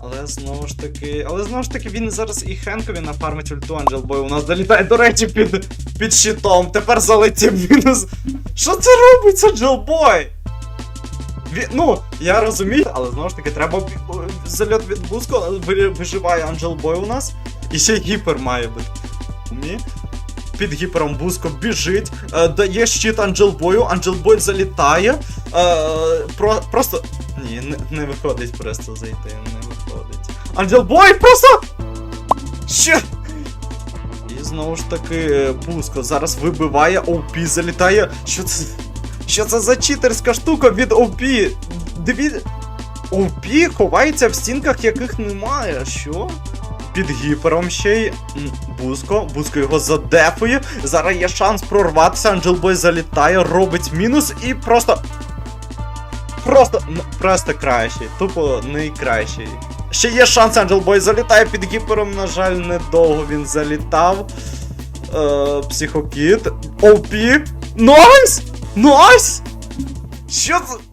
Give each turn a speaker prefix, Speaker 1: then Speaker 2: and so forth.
Speaker 1: Але знову ж таки. Але знову ж таки він зараз і Хенкові нафармить ульту Анджелбой. У нас долітає, до речі, під, під щитом. Тепер залетів мінус. Що це робить Анджелбой? Він, ну, я розумію, але знову ж таки, треба зальот від Буско, але ви- виживає Анджелбой у нас. І ще гіпер має бути. Ні? Під гіпером Буско біжить, е, дає щит Анджелбою, Анджелбой залітає. Е, про, просто. Ні, не, не виходить просто зайти, не виходить. Анджелбой просто. Що? І знову ж таки, е, Буско зараз вибиває OP, залітає. Що це? Що це за читерська штука від OP? Диві... OP ховається в стінках, яких немає. Що? Під гіпером ще й Буско. Буско його задефує. Зараз є шанс прорватися. Анджелбой залітає, робить мінус і просто. Просто просто кращий. Тупо найкращий. Ще є шанс, Анджелбой залітає під гіпером. На жаль, недовго він залітав. Е, психокіт. ОП. Найс! Найс! Що це?